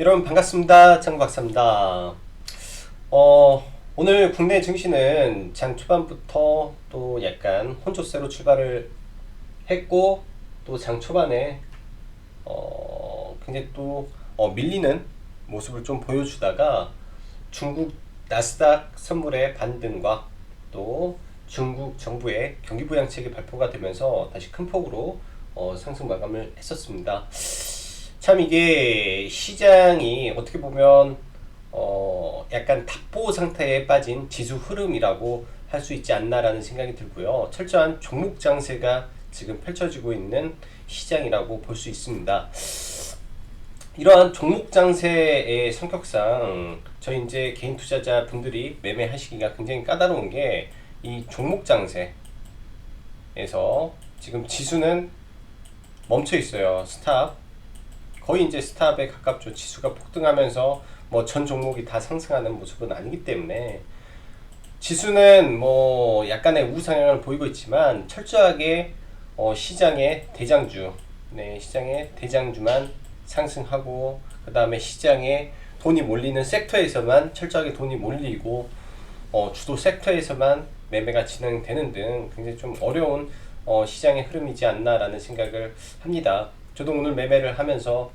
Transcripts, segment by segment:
여러분 반갑습니다. 장 박사입니다. 어, 오늘 국내 증시는 장 초반부터 또 약간 혼조세로 출발을 했고 또 장 초반에 어, 굉장히 또 어, 밀리는 모습을 좀 보여주다가 중국 나스닥 선물의 반등과 또 중국 정부의 경기 부양책이 발표가 되면서 다시 큰 폭으로 어, 상승 마감을 했었습니다. 참 이게 시장이 어떻게 보면 어 약간 답보 상태에 빠진 지수 흐름이라고 할 수 있지 않나라는 생각이 들고요. 철저한 종목 장세가 지금 펼쳐지고 있는 시장이라고 볼 수 있습니다. 이러한 종목 장세의 성격상 저희 이제 개인 투자자 분들이 매매하시기가 굉장히 까다로운 게 이 종목 장세에서 지금 지수는 멈춰 있어요. 스탑. 거의 이제 스탑에 가깝죠. 지수가 폭등하면서 뭐 전 종목이 다 상승하는 모습은 아니기 때문에 지수는 뭐 약간의 우상향을 보이고 있지만 철저하게 어 시장의 대장주, 네 시장의 대장주만 상승하고 그 다음에 시장에 돈이 몰리는 섹터에서만 철저하게 돈이 몰리고 어 주도 섹터에서만 매매가 진행되는 등 굉장히 좀 어려운 어 시장의 흐름이지 않나라는 생각을 합니다. 저도 오늘 매매를 하면서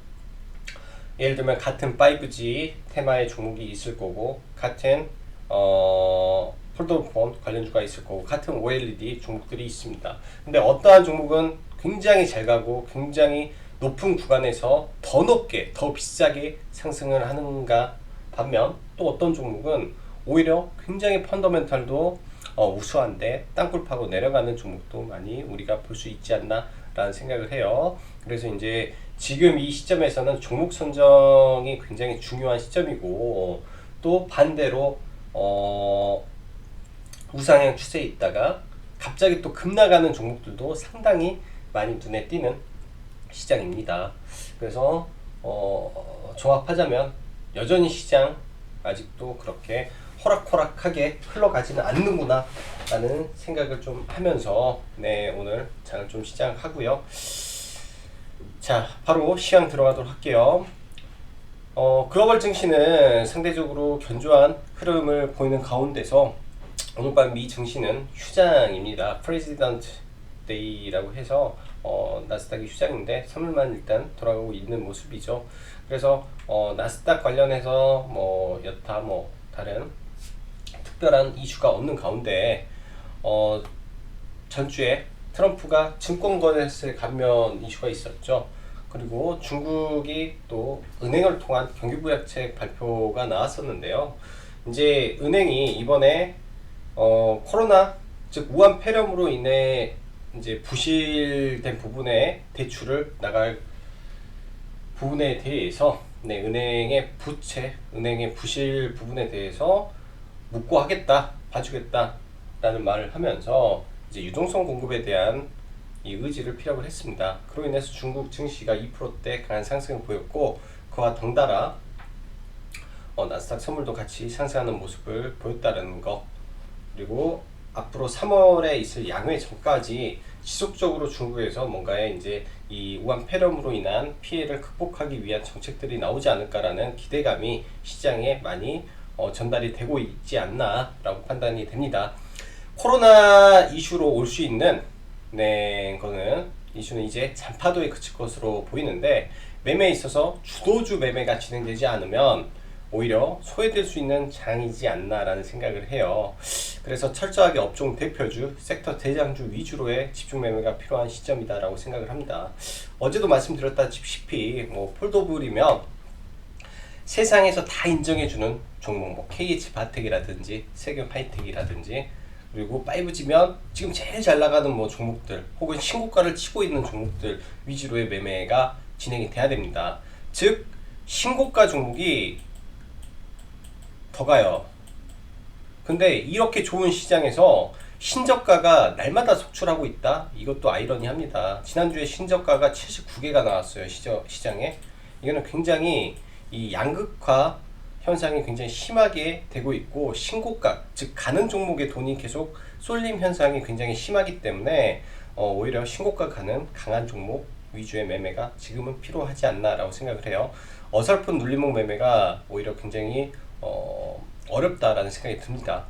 예를 들면 같은 5G 테마의 종목이 있을 거고 같은 어 폴더폰 관련주가 있을 거고 같은 OLED 종목들이 있습니다. 근데 어떠한 종목은 굉장히 잘 가고 굉장히 높은 구간에서 더 높게 더 비싸게 상승을 하는가 반면 또 어떤 종목은 오히려 굉장히 펀더멘탈도 어, 우수한데 땅굴 파고 내려가는 종목도 많이 우리가 볼 수 있지 않나 라는 생각을 해요. 그래서 이제 지금 이 시점에서는 종목 선정이 굉장히 중요한 시점이고 또 반대로 어, 우상향 추세에 있다가 갑자기 또 급나가는 종목들도 상당히 많이 눈에 띄는 시장입니다. 그래서 어, 종합하자면 여전히 시장 아직도 그렇게 호락호락하게 흘러가지는 않는구나 라는 생각을 좀 하면서 네 오늘 장을 좀 시작하고요. 자, 바로 시황 들어가도록 할게요. 어, 글로벌 증시는 상대적으로 견조한 흐름을 보이는 가운데서 오늘 밤 미 증시는 휴장입니다. 프레지던트 데이라고 해서 어, 나스닥이 휴장인데 3일만 일단 돌아가고 있는 모습이죠. 그래서 어, 나스닥 관련해서 뭐 여타 뭐 다른 특별한 이슈가 없는 가운데 어, 전주에 트럼프가 증권거래세 감면 이슈가 있었죠. 그리고 중국이 또 은행을 통한 경기부양책 발표가 나왔었는데요. 이제 은행이 이번에 어, 코로나 즉 우한 폐렴으로 인해 이제 부실된 부분에 대출을 나갈 부분에 대해서 네, 은행의 부채, 은행의 부실 부분에 대해서 묻고 하겠다, 봐주겠다라는 말을 하면서 이제 유동성 공급에 대한 이 의지를 피력을 했습니다. 그로 인해서 중국 증시가 2%대 강한 상승을 보였고 그와 덩달아 어, 나스닥 선물도 같이 상승하는 모습을 보였다는 거 그리고 앞으로 3월에 있을 양회 전까지 지속적으로 중국에서 뭔가의 이제 이 우한 폐렴으로 인한 피해를 극복하기 위한 정책들이 나오지 않을까라는 기대감이 시장에 많이 어, 전달이 되고 있지 않나라고 판단이 됩니다. 코로나 이슈로 올 수 있는 네, 거는 이슈는 이제 잔파도에 그칠 것으로 보이는데 매매에 있어서 주도주 매매가 진행되지 않으면 오히려 소외될 수 있는 장이지 않나라는 생각을 해요. 그래서 철저하게 업종 대표주, 섹터 대장주 위주로의 집중 매매가 필요한 시점이다라고 생각을 합니다. 어제도 말씀드렸다시피 뭐 폴더블이면 세상에서 다 인정해주는 종목, 뭐 KH 바텍이라든지 세금 하이텍이라든지 그리고 5G면 지금 제일 잘 나가는 뭐 종목들 혹은 신고가를 치고 있는 종목들 위주로의 매매가 진행이 돼야 됩니다. 즉 신고가 종목이 더 가요. 근데 이렇게 좋은 시장에서 신저가가 날마다 속출하고 있다? 이것도 아이러니합니다. 지난주에 신저가가 79개가 나왔어요. 시저, 시장에. 이거는 굉장히 이 양극화 현상이 굉장히 심하게 되고 있고 신고가 즉 가는 종목에 돈이 계속 쏠림 현상이 굉장히 심하기 때문에 어, 오히려 신고가 가는 강한 종목 위주의 매매가 지금은 필요하지 않나라고 생각을 해요. 어설픈 눌림목 매매가 오히려 굉장히 어, 어렵다라는 생각이 듭니다.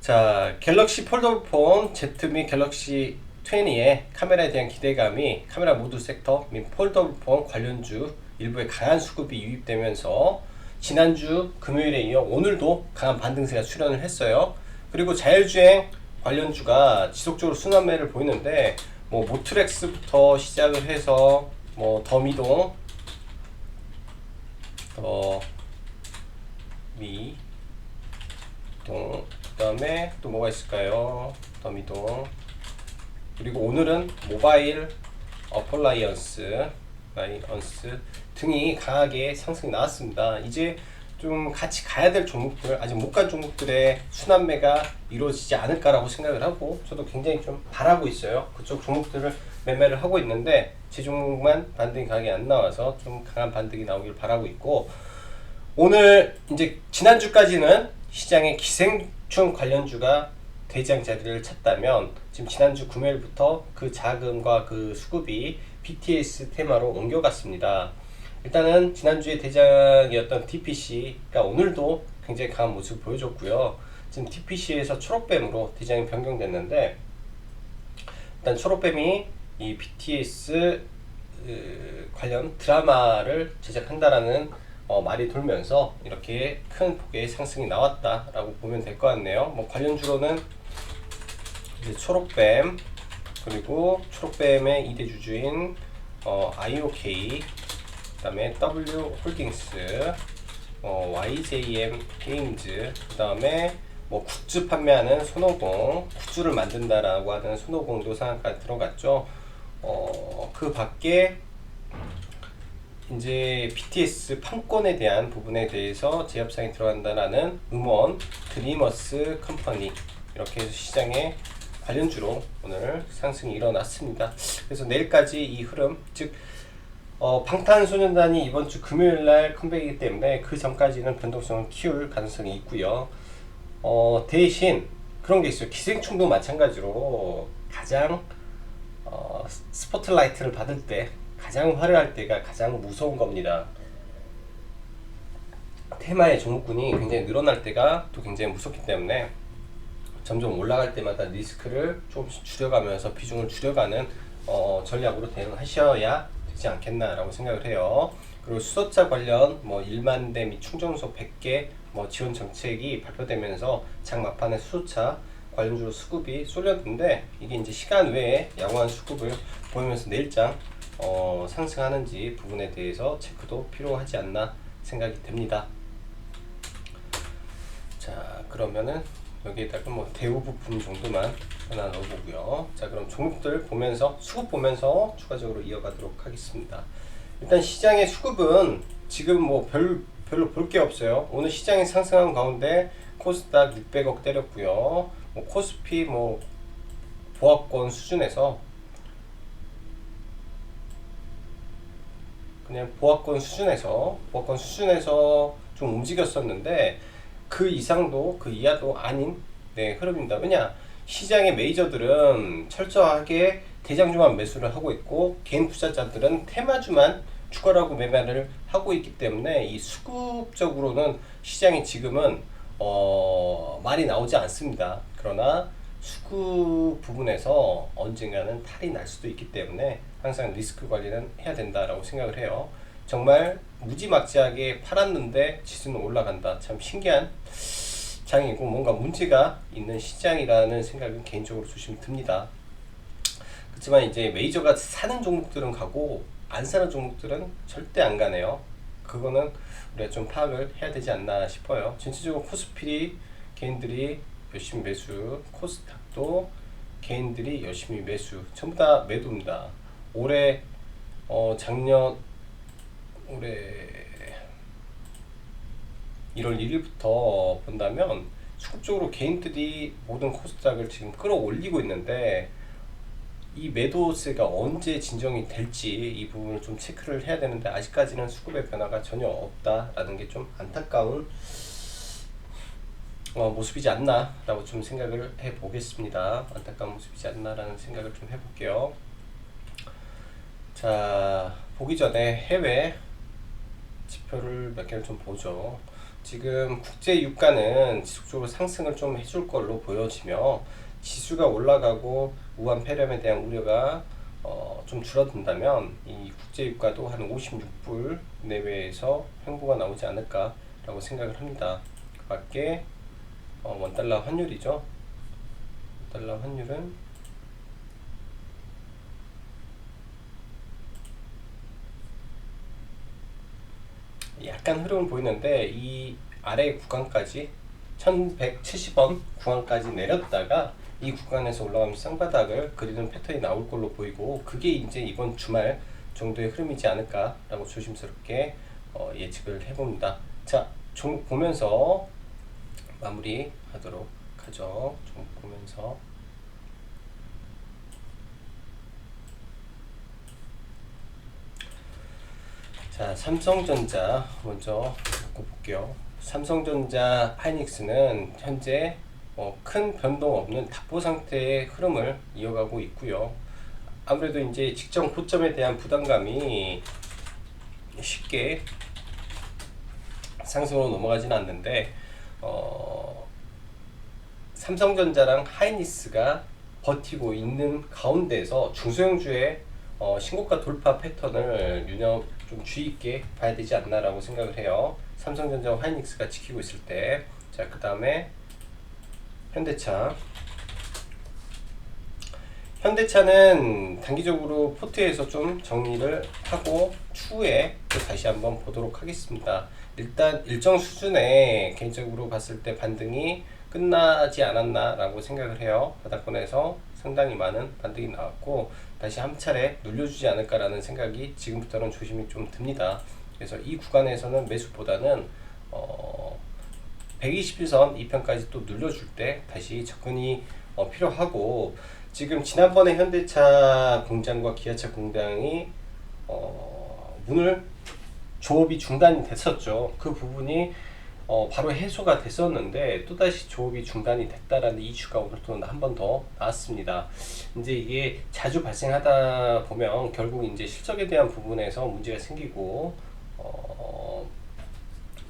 자, 갤럭시 폴더폰 Z 및 갤럭시 20의 카메라에 대한 기대감이 카메라 모듈 섹터 및 폴더폰 관련주 일부에 강한 수급이 유입되면서 지난주 금요일에 이어 오늘도 강한 반등세가 출현을 했어요. 그리고 자율주행 관련주가 지속적으로 순환매를 보이는데 뭐 모트렉스부터 시작을 해서 뭐 더미동 더미동 그다음에 또 뭐가 있을까요? 더미동 그리고 오늘은 모바일 어플라이언스 라이언스 등이 강하게 상승이 나왔습니다. 이제 좀 같이 가야 될 종목들 아직 못 간 종목들의 순환매가 이루어지지 않을까라고 생각을 하고 저도 굉장히 좀 바라고 있어요. 그쪽 종목들을 매매를 하고 있는데 제 종목만 반등이 강하게 안 나와서 좀 강한 반등이 나오길 바라고 있고 오늘 이제 지난주까지는 시장의 기생충 관련주가 대장 자리를 찾다면 지금 지난주 금요일부터 그 자금과 그 수급이 BTS 테마로 옮겨갔습니다. 일단은 지난주에 대장이었던 TPC가 오늘도 굉장히 강한 모습을 보여줬고요. 지금 TPC에서 초록뱀으로 대장이 변경됐는데 일단 초록뱀이 이 BTS 관련 드라마를 제작한다라는 어, 말이 돌면서 이렇게 큰 폭의 상승이 나왔다라고 보면 될 것 같네요. 뭐 관련주로는 이제 초록뱀 그리고 초록뱀의 2대 주주인 어, IOK 그 다음에 W 홀딩스 어, YJM 게임즈 그 다음에 뭐 굿즈 판매하는 손오공 굿즈를 만든다라고 하는 손오공도 상한가 들어갔죠. 어, 그 밖에 이제 BTS 판권에 대한 부분에 대해서 제협상이 들어간다라는 음원 드리머스 컴퍼니 이렇게 해서 시장에 관련주로 오늘 상승이 일어났습니다. 그래서 내일까지 이 흐름 즉 어, 방탄소년단이 이번 주 금요일 날 컴백이기 때문에 그 전까지는 변동성을 키울 가능성이 있고요. 어, 대신 그런 게 있어요. 기생충도 마찬가지로 가장 어, 스포트라이트를 받을 때 가장 화려할 때가 가장 무서운 겁니다. 테마의 종목군이 굉장히 늘어날 때가 또 굉장히 무섭기 때문에 점점 올라갈 때마다 리스크를 조금씩 줄여가면서 비중을 줄여가는 어, 전략으로 대응하셔야 되지 않겠나라고 생각을 해요. 그리고 수소차 관련 뭐 1만 대 및 충전소 100개 뭐 지원 정책이 발표되면서 장 막판에 수소차 관련주로 수급이 쏠렸는데 이게 이제 시간 외에 양호한 수급을 보이면서 내일장 어, 상승하는지 부분에 대해서 체크도 필요하지 않나 생각이 됩니다. 자 그러면은 여기에다가 뭐 대우 부품 정도만 하나 넣어보고요. 자 그럼 종목들 보면서 수급 보면서 추가적으로 이어가도록 하겠습니다. 일단 시장의 수급은 지금 뭐 별, 별로 볼 게 없어요. 오늘 시장이 상승한 가운데 코스닥 600억 때렸고요. 뭐 코스피 뭐 보합권 수준에서 그냥 보합권 수준에서 보합권 수준에서 좀 움직였었는데 그 이상도 그 이하도 아닌 네, 흐름입니다. 왜냐 시장의 메이저들은 철저하게 대장주만 매수를 하고 있고 개인 투자자들은 테마주만 추가라고 매매를 하고 있기 때문에 이 수급적으로는 시장이 지금은 어, 말이 나오지 않습니다. 그러나 수급 부분에서 언젠가는 탈이 날 수도 있기 때문에 항상 리스크 관리는 해야 된다라고 생각을 해요. 정말 무지막지하게 팔았는데 지수는 올라간다. 참 신기한 장이고 뭔가 문제가 있는 시장이라는 생각은 개인적으로 조심이 듭니다. 그렇지만 이제 메이저가 사는 종목들은 가고 안 사는 종목들은 절대 안 가네요. 그거는 우리가 좀 파악을 해야 되지 않나 싶어요. 전체적으로 코스피 개인들이 열심히 매수, 코스닥도 개인들이 열심히 매수, 전부 다 매도입니다. 올해 어, 작년 올해 1월 1일부터 본다면 수급적으로 개인들이 모든 코스닥을 지금 끌어올리고 있는데 이 매도세가 언제 진정이 될지 이 부분을 좀 체크를 해야 되는데 아직까지는 수급의 변화가 전혀 없다라는 게 좀 안타까운 어, 모습이지 않나라고 좀 생각을 해 보겠습니다. 안타까운 모습이지 않나라는 생각을 좀 해볼게요. 자, 보기 전에 해외 지표를 몇 개를 좀 보죠. 지금 국제 유가는 지속적으로 상승을 좀 해줄 걸로 보여지며 지수가 올라가고 우한 폐렴에 대한 우려가 어, 좀 줄어든다면 이 국제 유가도 한 56불 내외에서 횡보가 나오지 않을까라고 생각을 합니다. 그 밖에 어, 원달러 환율이죠. 달러 환율은 약간 흐름을 보이는데 이 아래 구간까지 1170원 구간까지 내렸다가 이 구간에서 올라가면서 쌍바닥을 그리는 패턴이 나올 걸로 보이고 그게 이제 이번 주말 정도의 흐름이지 않을까라고 조심스럽게 어, 예측을 해봅니다. 자, 종목 보면서 마무리 하도록 하죠. 종목 보면서 자, 삼성전자 먼저 놓고 볼게요. 삼성전자 하이닉스는 현재 어, 큰 변동 없는 답보 상태의 흐름을 이어가고 있고요. 아무래도 이제 직전 고점에 대한 부담감이 쉽게 상승으로 넘어가지는 않는데 어, 삼성전자랑 하이닉스가 버티고 있는 가운데서 중소형주의 어, 신고가 돌파 패턴을 유념 좀 주의 있게 봐야 되지 않나라고 생각을 해요. 삼성전자와 하이닉스가 지키고 있을 때, 자 그 다음에 현대차. 현대차는 단기적으로 포트에서 좀 정리를 하고 추후에 또 다시 한번 보도록 하겠습니다. 일단 일정 수준의 개인적으로 봤을 때 반등이 끝나지 않았나라고 생각을 해요. 바닥권에서 상당히 많은 반등이 나왔고 다시 한 차례 눌려주지 않을까라는 생각이 지금부터는 조심이 좀 듭니다. 그래서 이 구간에서는 매수보다는 어 121선 2편까지 또 눌려줄 때 다시 접근이 어 필요하고 지금 지난번에 현대차 공장과 기아차 공장이 어 문을 조업이 중단이 됐었죠. 그 부분이 어, 바로 해소가 됐었는데 또다시 조업이 중단이 됐다라는 이슈가 오늘 또 한 번 더 나왔습니다. 이제 이게 자주 발생하다 보면 결국 이제 실적에 대한 부분에서 문제가 생기고 어,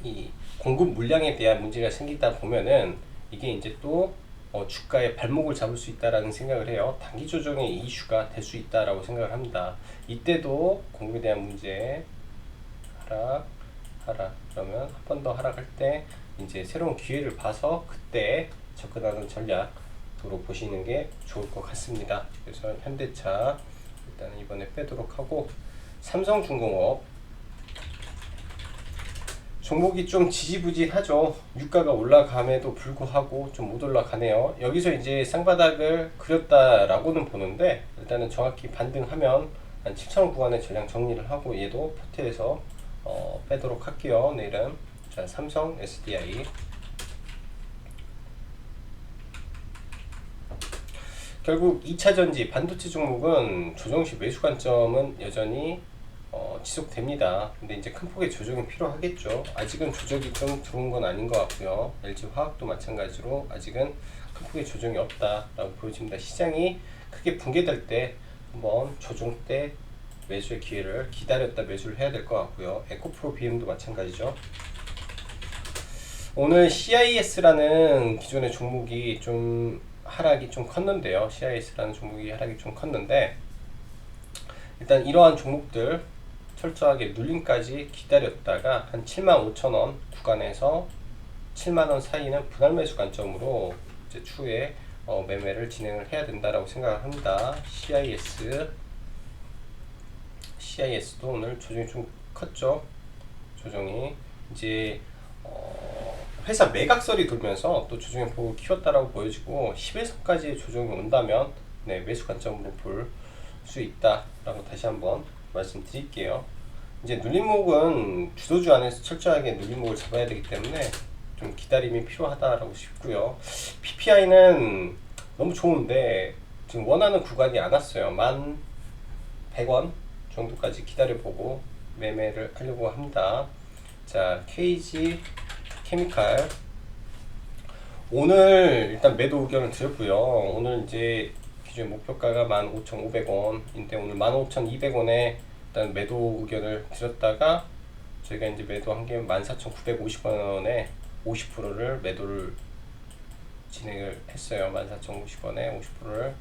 이 공급 물량에 대한 문제가 생기다 보면은 이게 이제 또 어, 주가의 발목을 잡을 수 있다라는 생각을 해요. 단기 조정의 이슈가 될 수 있다라고 생각을 합니다. 이때도 공급에 대한 문제 하락 하락 그러면 한 번 더 하락할 때 이제 새로운 기회를 봐서 그때 접근하는 전략으로 보시는 게 좋을 것 같습니다. 그래서 현대차 일단 이번에 빼도록 하고 삼성중공업 종목이 좀 지지부진하죠. 유가가 올라감에도 불구하고 좀 못 올라가네요. 여기서 이제 쌍바닥을 그렸다라고는 보는데 일단은 정확히 반등하면 한 7,000원 구간의 전량 정리를 하고 얘도 포트에서 어, 빼도록 할게요. 내일은 자 삼성 SDI 결국 2차 전지 반도체 종목은 조정 시 매수 관점은 여전히 어, 지속됩니다. 근데 이제 큰 폭의 조정이 필요하겠죠. 아직은 조정이 좀 들어온 건 아닌 것 같고요. LG 화학도 마찬가지로 아직은 큰 폭의 조정이 없다라고 보여집니다. 시장이 크게 붕괴될 때 한번 조정 때 매수의 기회를 기다렸다 매수를 해야 될 것 같고요. 에코프로 BM도 마찬가지죠. 오늘 CIS라는 기존의 종목이 좀 하락이 좀 컸는데요. CIS라는 종목이 하락이 좀 컸는데 일단 이러한 종목들 철저하게 눌림까지 기다렸다가 한 75,000원 구간에서 7만원 사이는 분할 매수 관점으로 이제 추후에 어, 매매를 진행을 해야 된다라고 생각을 합니다. CIS CIS도 오늘 조정이 좀 컸죠. 조정이 이제 어, 회사 매각설이 돌면서 또 조정의 폭을 키웠다라고 보여지고 11선까지의 조정이 온다면 네, 매수 관점으로 볼 수 있다라고 다시 한번 말씀드릴게요. 이제 눌림목은 주도주 안에서 철저하게 눌림목을 잡아야 되기 때문에 좀 기다림이 필요하다라고 싶고요. PPI는 너무 좋은데 지금 원하는 구간이 안 왔어요. 만 100원 정도까지 기다려보고 매매를 하려고 합니다. 자, KG 케미칼 오늘 일단 매도 의견을 드렸고요. 오늘 이제 기존 목표가가 15,500원인데 오늘 15,200원에 일단 매도 의견을 드렸다가 저희가 이제 매도한 게 14,950원에 50%를 매도를 진행을 했어요. 14,050원에 50%를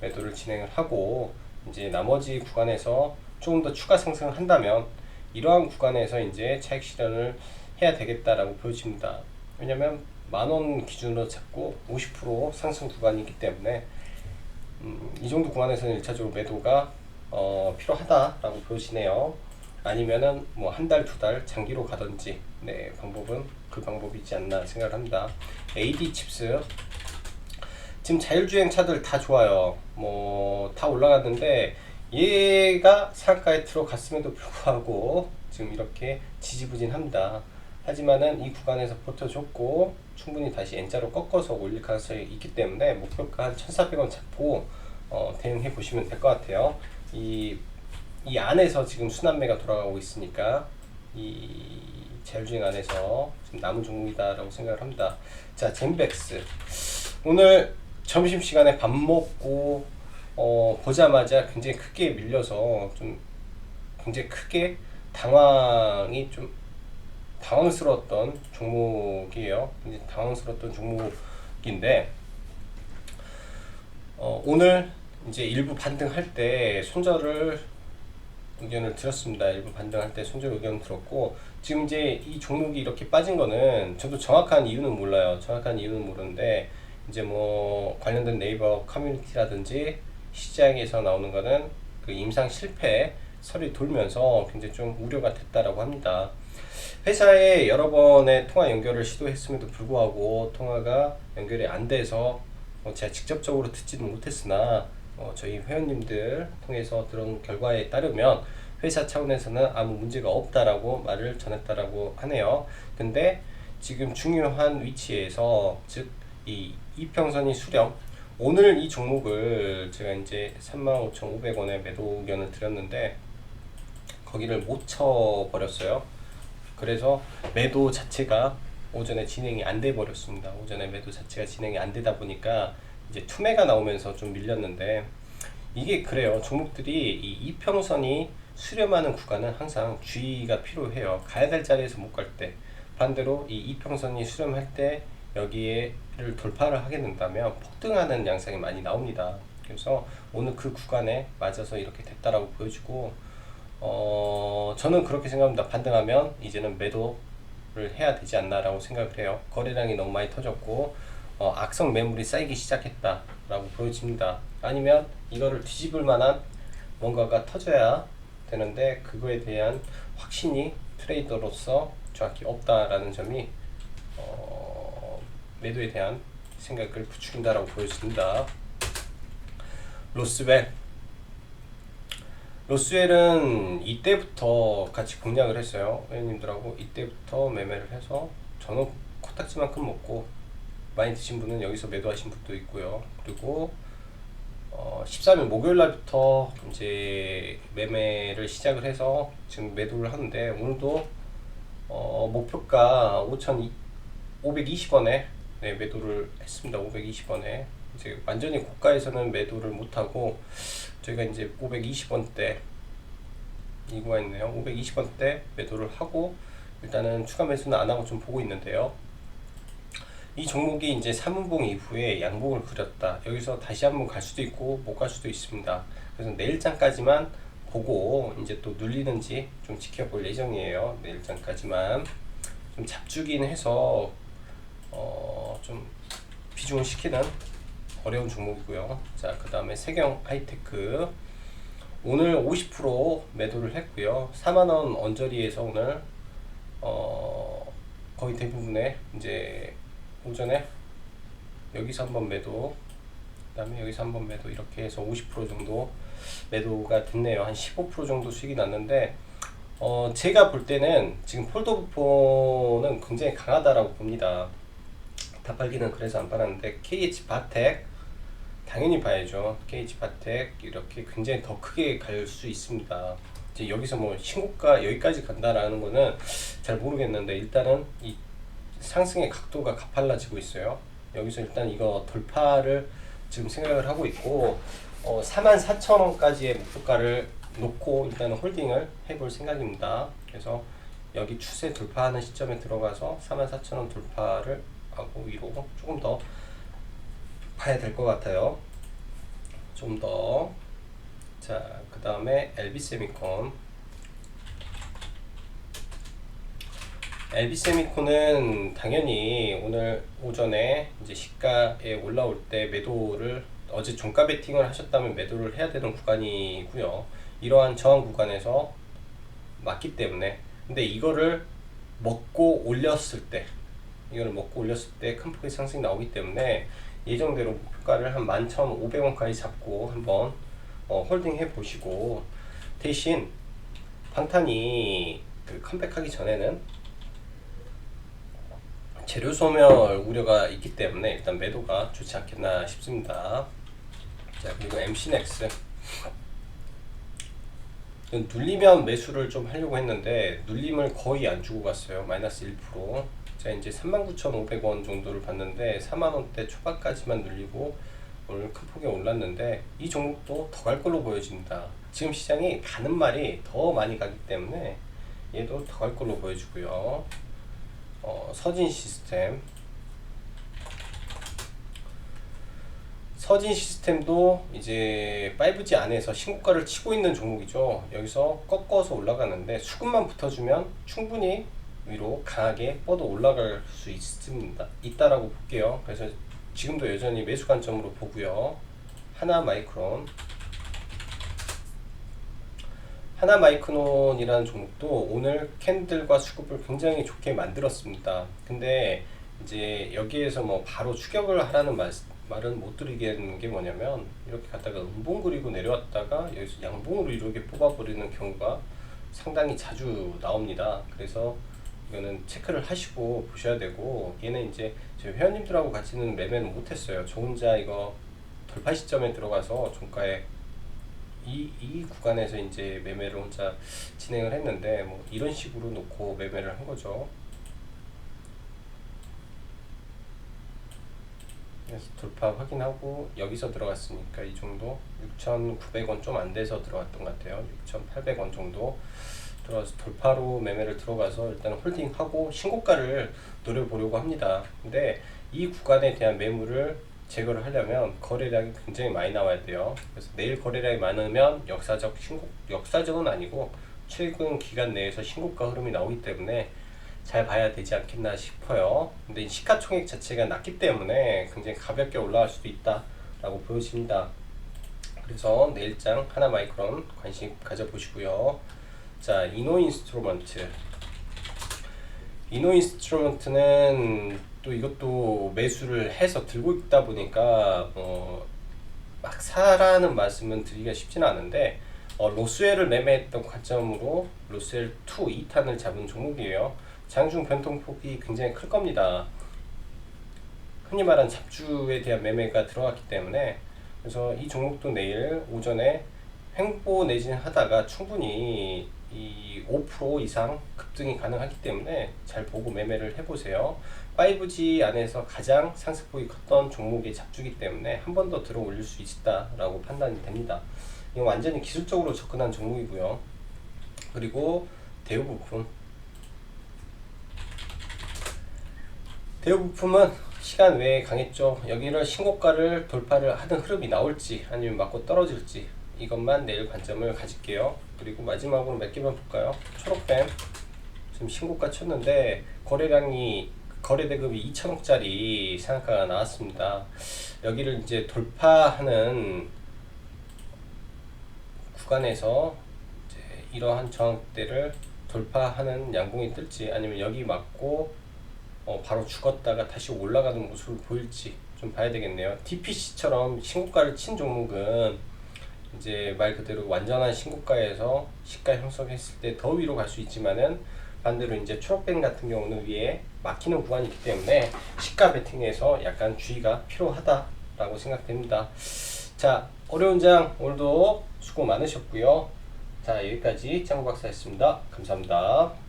매도를 진행을 하고 이제 나머지 구간에서 조금 더 추가 상승을 한다면 이러한 구간에서 이제 차익 실현을 해야 되겠다라고 보여집니다. 왜냐면 만원 기준으로 잡고 50% 상승 구간이기 때문에 음, 이 정도 구간에서는 일차적으로 매도가 어, 필요하다라고 보여지네요. 아니면은 뭐 한 달, 두 달 장기로 가든지 네 방법은 그 방법이지 않나 생각을 합니다. AD 칩스 지금 자율주행 차들 다 좋아요. 뭐 다 올라갔는데 얘가 상가에 들어갔음에도 불구하고 지금 이렇게 지지부진합니다. 하지만은 이 구간에서 버텨줬고 충분히 다시 N자로 꺾어서 올릴 가능성이 있기 때문에 목표가 한 1,400원 잡고 어, 대응해 보시면 될 것 같아요. 이, 이 안에서 지금 순환매가 돌아가고 있으니까 이 자율주행 안에서 지금 남은 종목이다라고 생각을 합니다. 자, 젠백스. 오늘 점심시간에 밥 먹고 어, 보자마자 굉장히 크게 밀려서 좀 굉장히 크게 당황이 좀 당황스러웠던 종목이에요. 당황스러웠던 종목인데 어, 오늘 이제 일부 반등할 때 손절을 의견을 드렸습니다. 일부 반등할 때 손절 의견 들었고 지금 이제 이 종목이 이렇게 빠진 거는 저도 정확한 이유는 몰라요. 정확한 이유는 모르는데 이제 뭐 관련된 네이버 커뮤니티라든지 시장에서 나오는 거는 그 임상 실패 설이 돌면서 굉장히 좀 우려가 됐다라고 합니다. 회사에 여러 번의 통화 연결을 시도했음에도 불구하고 통화가 연결이 안 돼서 어, 제가 직접적으로 듣지는 못했으나 어, 저희 회원님들 통해서 들은 결과에 따르면 회사 차원에서는 아무 문제가 없다라고 말을 전했다라고 하네요. 근데 지금 중요한 위치에서 즉 이 이평선이 수렴 오늘 이 종목을 제가 이제 35,500원에 매도 의견을 드렸는데 거기를 못 쳐버렸어요. 그래서 매도 자체가 오전에 진행이 안 돼 버렸습니다. 오전에 매도 자체가 진행이 안 되다 보니까 이제 투매가 나오면서 좀 밀렸는데 이게 그래요. 종목들이 이 이평선이 수렴하는 구간은 항상 주의가 필요해요. 가야 될 자리에서 못 갈 때. 반대로 이 이평선이 수렴할 때 여기에를 돌파를 하게 된다면 폭등하는 양상이 많이 나옵니다. 그래서 오늘 그 구간에 맞아서 이렇게 됐다라고 보여주고 어 저는 그렇게 생각합니다. 반등하면 이제는 매도를 해야 되지 않나라고 생각을 해요. 거래량이 너무 많이 터졌고 어, 악성 매물이 쌓이기 시작했다라고 보여집니다. 아니면 이거를 뒤집을 만한 뭔가가 터져야 되는데 그거에 대한 확신이 트레이더로서 정확히 없다라는 점이 어, 매도에 대한 생각을 부추긴다라고 보여집니다. 로스웰 로스웰은 이때부터 같이 공략을 했어요. 회원님들하고 이때부터 매매를 해서 저는 코딱지만큼 먹고 많이 드신 분은 여기서 매도하신 분도 있고요. 그리고 어, 13일 목요일 날부터 이제 매매를 시작을 해서 지금 매도를 하는데 오늘도 어, 목표가 5,520원에 네, 매도를 했습니다. 520원에 이제 완전히 고가에서는 매도를 못하고 저희가 이제 520원대 이 구간 있네요. 520원대 매도를 하고 일단은 추가 매수는 안 하고 좀 보고 있는데요. 이 종목이 이제 3분봉 이후에 양봉을 그렸다. 여기서 다시 한번 갈 수도 있고 못 갈 수도 있습니다. 그래서 내일장까지만 보고 이제 또 눌리는지 좀 지켜볼 예정이에요. 내일장까지만 좀 잡주긴 해서 어 좀 비중을 시키는 어려운 종목이고요. 자, 그 다음에 세경 하이테크 오늘 50% 매도를 했고요. 4만 원 언저리에서 오늘 어 거의 대부분의 이제 오전에 여기서 한번 매도 그다음에 여기서 한번 매도 이렇게 해서 50% 정도 매도가 됐네요. 한 15% 정도 수익이 났는데 어 제가 볼 때는 지금 폴더부폰은 굉장히 강하다라고 봅니다. 다팔기는 그래서 안 팔았는데 KH 바텍 당연히 봐야죠. KH 바텍 이렇게 굉장히 더 크게 갈 수 있습니다. 이제 여기서 뭐 신고가 여기까지 간다라는 거는 잘 모르겠는데 일단은 이 상승의 각도가 가팔라지고 있어요. 여기서 일단 이거 돌파를 지금 생각을 하고 있고 어, 44,000원까지의 목표가를 놓고 일단 홀딩을 해볼 생각입니다. 그래서 여기 추세 돌파하는 시점에 들어가서 44,000원 돌파를 하고 위로 조금 더 봐야 될 것 같아요. 좀 더. 자, 그 다음에 LB 세미콘. LB 세미콘은 당연히 오늘 오전에 이제 시가에 올라올 때 매도를 어제 종가 베팅을 하셨다면 매도를 해야 되는 구간이고요. 이러한 저항 구간에서 맞기 때문에 근데 이거를 먹고 올렸을 때 이거를 먹고 올렸을 때 큰 폭의 상승이 나오기 때문에 예정대로 목표가를 한 11,500원까지 잡고 한번 어, 홀딩 해 보시고 대신 방탄이 그 컴백하기 전에는 재료 소멸 우려가 있기 때문에 일단 매도가 좋지 않겠나 싶습니다. 자 그리고 MC넥스 눌리면 매수를 좀 하려고 했는데 눌림을 거의 안 주고 갔어요. 마이너스 1%. 자 이제 39,500원 정도를 봤는데 4만원대 초반까지만 눌리고 오늘 큰 폭에 올랐는데 이 종목도 더 갈 걸로 보여집니다. 지금 시장이 가는 말이 더 많이 가기 때문에 얘도 더 갈 걸로 보여지고요. 어, 서진 시스템 서진 시스템도 이제 5G 안에서 신고가를 치고 있는 종목이죠. 여기서 꺾어서 올라가는데 수급만 붙어주면 충분히 위로 강하게 뻗어 올라갈 수 있습니다. 있다라고 볼게요. 그래서 지금도 여전히 매수 관점으로 보고요. 하나 마이크론 하나 마이크론이라는 종목도 오늘 캔들과 수급을 굉장히 좋게 만들었습니다. 근데 이제 여기에서 뭐 바로 추격을 하라는 말, 말은 못 드리겠는 게 뭐냐면 이렇게 갔다가 음봉 그리고 내려왔다가 여기서 양봉으로 이렇게 뽑아버리는 경우가 상당히 자주 나옵니다. 그래서 이거는 체크를 하시고 보셔야 되고 얘는 이제 저희 회원님들하고 같이는 매매는 못했어요. 저 혼자 이거 돌파 시점에 들어가서 종가에 이, 이 구간에서 이제 매매를 혼자 진행을 했는데 뭐 이런 식으로 놓고 매매를 한 거죠. 그래서 돌파 확인하고 여기서 들어갔으니까 이 정도 6,900원 좀 안 돼서 들어갔던 것 같아요. 6,800원 정도 들어가서 돌파로 매매를 들어가서 일단 홀딩하고 신고가를 노려보려고 합니다. 근데 이 구간에 대한 매물을 제거를 하려면 거래량이 굉장히 많이 나와야 돼요. 그래서 내일 거래량이 많으면 역사적 신고 역사적은 아니고 최근 기간 내에서 신고가 흐름이 나오기 때문에 잘 봐야 되지 않겠나 싶어요. 근데 시가총액 자체가 낮기 때문에 굉장히 가볍게 올라갈 수도 있다라고 보여집니다. 그래서 내일장 하나 마이크론 관심 가져보시고요. 자, 이노 인스트루먼트. 이노 인스트루먼트는 또 이것도 매수를 해서 들고 있다 보니까 뭐 막 사라는 말씀은 드리기가 쉽지는 않은데 어, 로스웰을 매매했던 관점으로 로스웰 2 2탄을 잡은 종목이에요. 장중 변동폭이 굉장히 클 겁니다. 흔히 말하는 잡주에 대한 매매가 들어갔기 때문에 그래서 이 종목도 내일 오전에 횡보 내진 하다가 충분히 이 5% 이상 급등이 가능하기 때문에 잘 보고 매매를 해보세요. 5G 안에서 가장 상승폭이 컸던 종목의 잡주기 때문에 한 번 더 들어 올릴 수 있다라고 판단이 됩니다. 이건 완전히 기술적으로 접근한 종목이고요. 그리고 대우 부품 대우 부품은 시간 외에 강했죠. 여기를 신고가를 돌파를 하는 흐름이 나올지 아니면 맞고 떨어질지 이것만 내일 관점을 가질게요. 그리고 마지막으로 몇 개만 볼까요? 초록뱀 지금 신고가 쳤는데 거래량이 거래 대금이 2천억짜리 상한가가 나왔습니다. 여기를 이제 돌파하는 구간에서 이러한 저항대를 돌파하는 양봉이 뜰지 아니면 여기 맞고 어, 바로 죽었다가 다시 올라가는 모습을 보일지 좀 봐야 되겠네요. DPC처럼 신고가를 친 종목은 이제 말 그대로 완전한 신고가에서 시가 형성했을 때 더 위로 갈 수 있지만은 반대로 이제 초록뱅 같은 경우는 위에 막히는 구간이기 때문에 시가 베팅에서 약간 주의가 필요하다라고 생각됩니다. 자 어려운 장 오늘도 수고 많으셨고요. 자 여기까지 짱구 박사였습니다. 감사합니다.